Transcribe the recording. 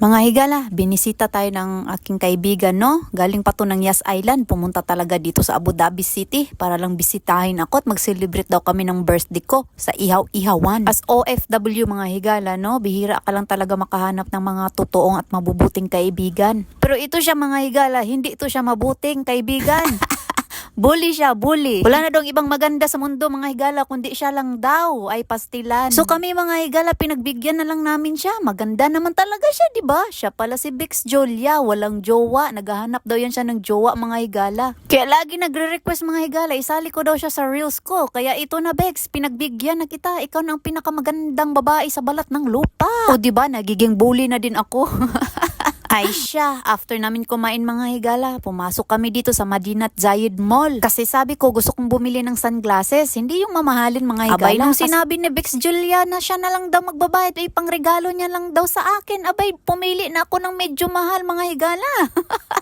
Mga higala, binisita tayo ng aking kaibigan, no? Galing pa to ng Yas Island, pumunta talaga dito sa Abu Dhabi City para lang bisitahin ako at mag-celebrate daw kami ng birthday ko sa Ihaw-Ihawan. As OFW mga higala, no? Bihira ka lang talaga makahanap ng mga totoong at mabubuting kaibigan. Pero ito siya mga higala, hindi ito siya mabuting kaibigan. Bully siya, bully. Wala na daw ibang maganda sa mundo mga higala kundi siya lang daw ay pastilan. So kami mga higala pinagbigyan na lang namin siya. Maganda naman talaga siya, 'di ba? Siya pala si Bix Jolia, walang jowa. Naghahanap daw yan siya ng jowa mga higala. Kaya lagi nagre-request mga higala, isali ko daw siya sa reels ko. Kaya ito na Bex, pinagbigyan na kita. Ikaw na ang pinakamagandang babae sa balat ng lupa. O 'di ba, nagiging bully na din ako. Ay siya, after namin kumain mga higala, pumasok kami dito sa Madinat Zayed Mall. Kasi sabi ko, gusto kong bumili ng sunglasses, hindi yung mamahalin mga higala. Abay, nung sinabi ni Bix Julia na siya na lang daw magbabayad, ay pangregalo niya lang daw sa akin. Abay, pumili na ako ng medyo mahal mga higala.